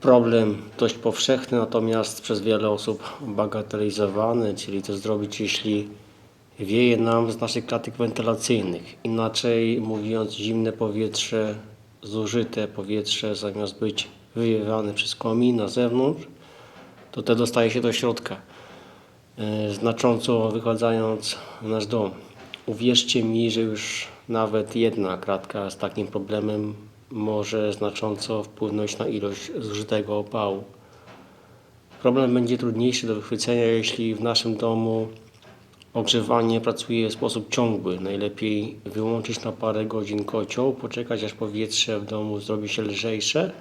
problem dość powszechny, natomiast przez wiele osób bagatelizowany, czyli to zrobić, jeśli wieje nam z naszych klatek wentylacyjnych. Inaczej mówiąc, zimne powietrze, zużyte powietrze, zamiast być wywiewane przez komin na zewnątrz, to te dostaje się do środka, e, znacząco wychładzając nasz dom. Uwierzcie mi, że już nawet jedna kratka z takim problemem może znacząco wpłynąć na ilość zużytego opału. Problem będzie trudniejszy do wychwycenia, jeśli w naszym domu ogrzewanie pracuje w sposób ciągły. Najlepiej wyłączyć na parę godzin kocioł, poczekać aż powietrze w domu zrobi się lżejsze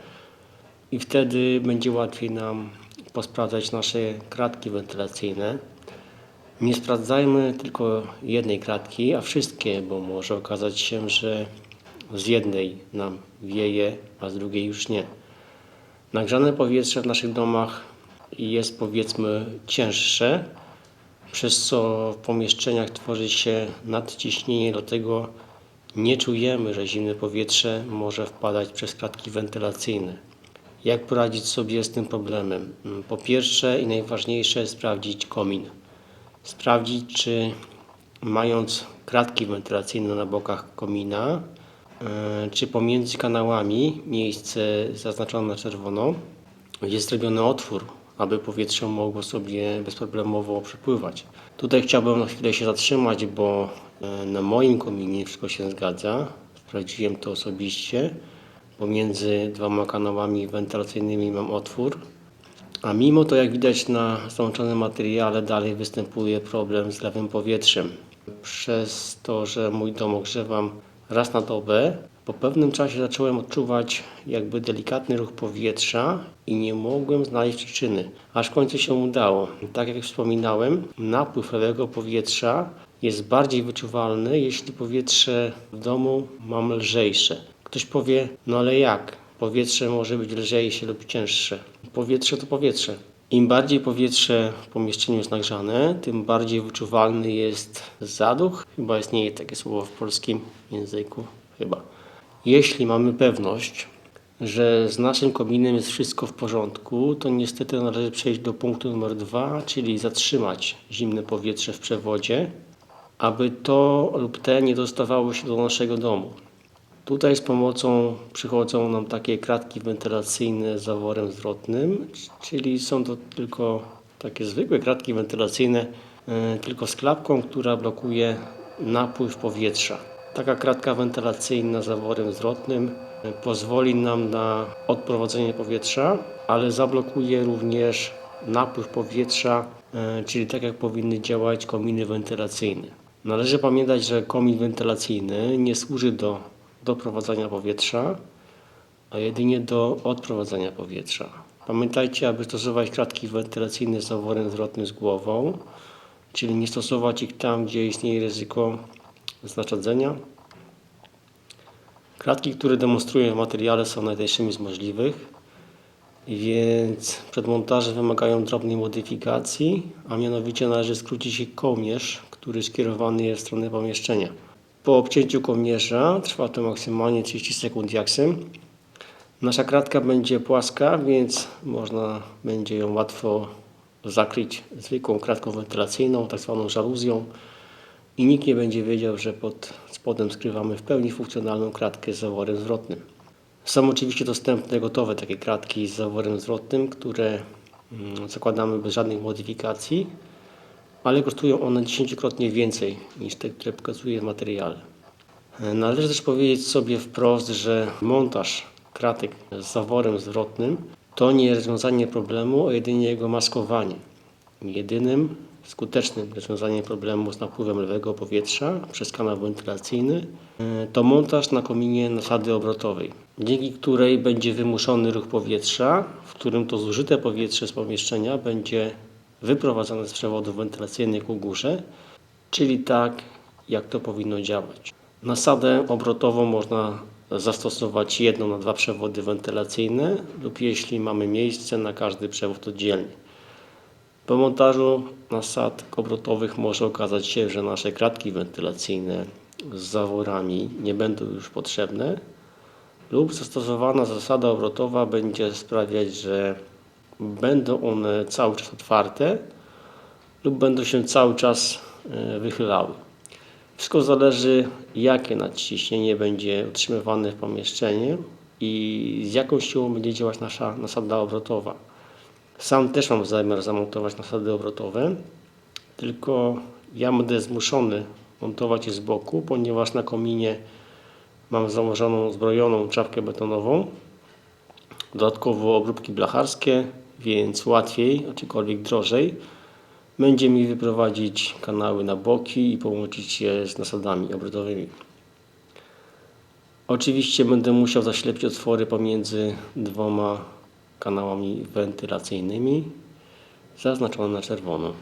i wtedy będzie łatwiej nam posprawdzać nasze kratki wentylacyjne. Nie sprawdzajmy tylko jednej kratki, a wszystkie, bo może okazać się, że z jednej nam wieje, a z drugiej już nie. Nagrzane powietrze w naszych domach jest powiedzmy cięższe, przez co w pomieszczeniach tworzy się nadciśnienie, dlatego nie czujemy, że zimne powietrze może wpadać przez kratki wentylacyjne. Jak poradzić sobie z tym problemem? Po pierwsze i najważniejsze sprawdzić komin. Sprawdzić, czy mając kratki wentylacyjne na bokach komina, czy pomiędzy kanałami, miejsce zaznaczone na czerwono, jest zrobiony otwór, aby powietrze mogło sobie bezproblemowo przepływać. Tutaj chciałbym na chwilę się zatrzymać, bo e, na moim kominie wszystko się zgadza. Sprawdziłem to osobiście. Pomiędzy dwoma kanałami wentylacyjnymi mam otwór. A mimo to, jak widać na załączonym materiale, dalej występuje problem z lewym powietrzem. Przez to, że mój dom ogrzewam raz na dobę, po pewnym czasie zacząłem odczuwać jakby delikatny ruch powietrza i nie mogłem znaleźć przyczyny. Aż w końcu się udało. Tak jak wspominałem, napływ lewego powietrza jest bardziej wyczuwalny, jeśli powietrze w domu mam lżejsze. Ktoś powie, no ale jak? Powietrze może być lżejsze lub cięższe. Powietrze to powietrze. Im bardziej powietrze w pomieszczeniu jest nagrzane, tym bardziej wyczuwalny jest zaduch. Chyba istnieje takie słowo w polskim języku. Chyba. Jeśli mamy pewność, że z naszym kominem jest wszystko w porządku, to niestety należy przejść do punktu numer dwa, czyli zatrzymać zimne powietrze w przewodzie, aby to lub te nie dostawało się do naszego domu. Tutaj z pomocą przychodzą nam takie kratki wentylacyjne z zaworem zwrotnym, czyli są to tylko takie zwykłe kratki wentylacyjne, e, tylko z klapką, która blokuje napływ powietrza. Taka kratka wentylacyjna z zaworem zwrotnym e, pozwoli nam na odprowadzenie powietrza, ale zablokuje również napływ powietrza, e, czyli tak jak powinny działać kominy wentylacyjne. Należy pamiętać, że komin wentylacyjny nie służy do doprowadzania powietrza, a jedynie do odprowadzania powietrza. Pamiętajcie, aby stosować kratki wentylacyjne z zaworem zwrotnym z głową, czyli nie stosować ich tam, gdzie istnieje ryzyko znaczadzenia. Kratki, które demonstruję w materiale są najtańszymi z możliwych, więc przed montażem wymagają drobnej modyfikacji, a mianowicie należy skrócić ich kołnierz, który skierowany jest w stronę pomieszczenia. Po obcięciu kołnierza trwa to maksymalnie 30 sekund jaksem. Nasza kratka będzie płaska, więc można będzie ją łatwo zakryć zwykłą kratką wentylacyjną, tak zwaną żaluzją i nikt nie będzie wiedział, że pod spodem skrywamy w pełni funkcjonalną kratkę z zaworem zwrotnym. Są oczywiście dostępne gotowe takie kratki z zaworem zwrotnym, które mm, zakładamy bez żadnych modyfikacji ale kosztują one dziesięciokrotnie więcej niż te, które pokazuję w materiale. Należy też powiedzieć sobie wprost, że montaż kratek z zaworem zwrotnym to nie rozwiązanie problemu, a jedynie jego maskowanie. Jedynym skutecznym rozwiązaniem problemu z napływem lewego powietrza przez kanał wentylacyjny e, to montaż na kominie nasady obrotowej, dzięki której będzie wymuszony ruch powietrza, w którym to zużyte powietrze z pomieszczenia będzie wyprowadzane z przewodów wentylacyjnych ku górze, czyli tak, jak to powinno działać. Nasadę obrotową można zastosować jedną na dwa przewody wentylacyjne lub jeśli mamy miejsce na każdy przewód oddzielnie. Po montażu nasad obrotowych może okazać się, że nasze kratki wentylacyjne z zaworami nie będą już potrzebne, lub zastosowana zasada obrotowa będzie sprawiać, że będą one cały czas otwarte lub będą się cały czas e, wychylały. Wszystko zależy, jakie nadciśnienie będzie utrzymywane w pomieszczeniu i z jaką siłą będzie działać nasza nasada obrotowa. Sam też mam zamiar zamontować nasady obrotowe, tylko ja będę zmuszony montować je z boku, ponieważ na kominie mam założoną zbrojoną czapkę betonową, dodatkowo obróbki blacharskie, więc łatwiej, aczkolwiek drożej, będzie mi wyprowadzić kanały na boki i połączyć je z nasadami obrotowymi. Oczywiście będę musiał zaślepić otwory pomiędzy dwoma kanałami wentylacyjnymi zaznaczone na czerwono.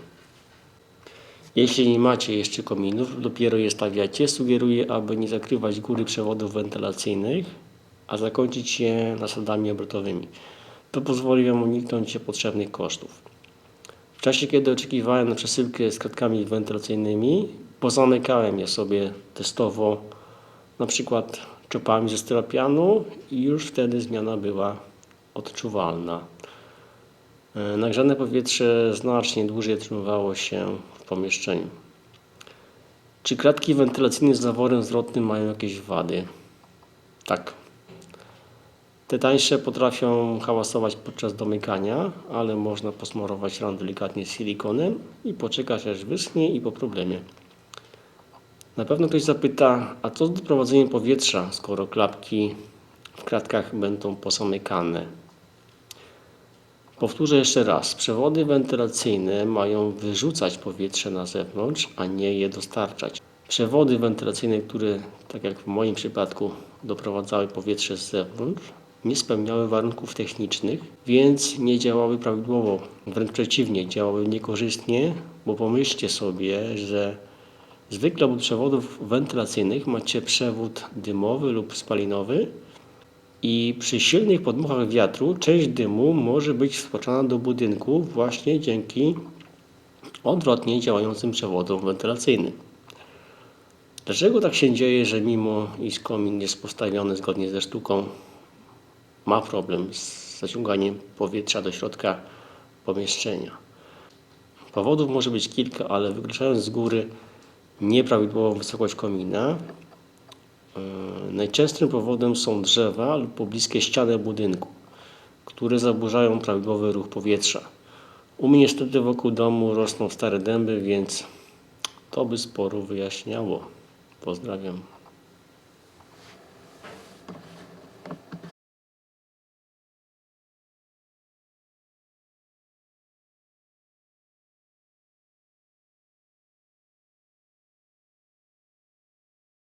Jeśli nie macie jeszcze kominów dopiero je stawiacie, sugeruję, aby nie zakrywać góry przewodów wentylacyjnych, a zakończyć je nasadami obrotowymi. To pozwoli Wam uniknąć niepotrzebnych kosztów. W czasie, kiedy oczekiwałem na przesyłkę z kratkami wentylacyjnymi, pozamykałem je sobie testowo, na przykład czopami ze styropianu i już wtedy zmiana była odczuwalna. E, Nagrzane powietrze znacznie dłużej utrzymywało się w pomieszczeniu. Czy kratki wentylacyjne z zaworem zwrotnym mają jakieś wady? Tak. Te tańsze potrafią hałasować podczas domykania, ale można posmarować ran delikatnie silikonem i poczekać aż wyschnie i po problemie. Na pewno ktoś zapyta, a co z doprowadzeniem powietrza, skoro klapki w kratkach będą posamykane? Powtórzę jeszcze raz. Przewody wentylacyjne mają wyrzucać powietrze na zewnątrz, a nie je dostarczać. Przewody wentylacyjne, które, tak jak w moim przypadku, doprowadzały powietrze z zewnątrz, nie spełniały warunków technicznych, więc nie działały prawidłowo. Wręcz przeciwnie, działały niekorzystnie, bo pomyślcie sobie, że zwykle obok przewodów wentylacyjnych macie przewód dymowy lub spalinowy, i przy silnych podmuchach wiatru część dymu może być wtłaczana do budynku właśnie dzięki odwrotnie działającym przewodom wentylacyjnym. Dlaczego tak się dzieje, że mimo iż komin jest postawiony zgodnie ze sztuką, ma problem z zaciąganiem powietrza do środka pomieszczenia? Powodów może być kilka, ale wykluczając z góry nieprawidłową wysokość komina, E, Najczęstszym powodem są drzewa lub pobliskie ściany budynku, które zaburzają prawidłowy ruch powietrza. U mnie niestety wokół domu rosną stare dęby, więc to by sporo wyjaśniało. Pozdrawiam.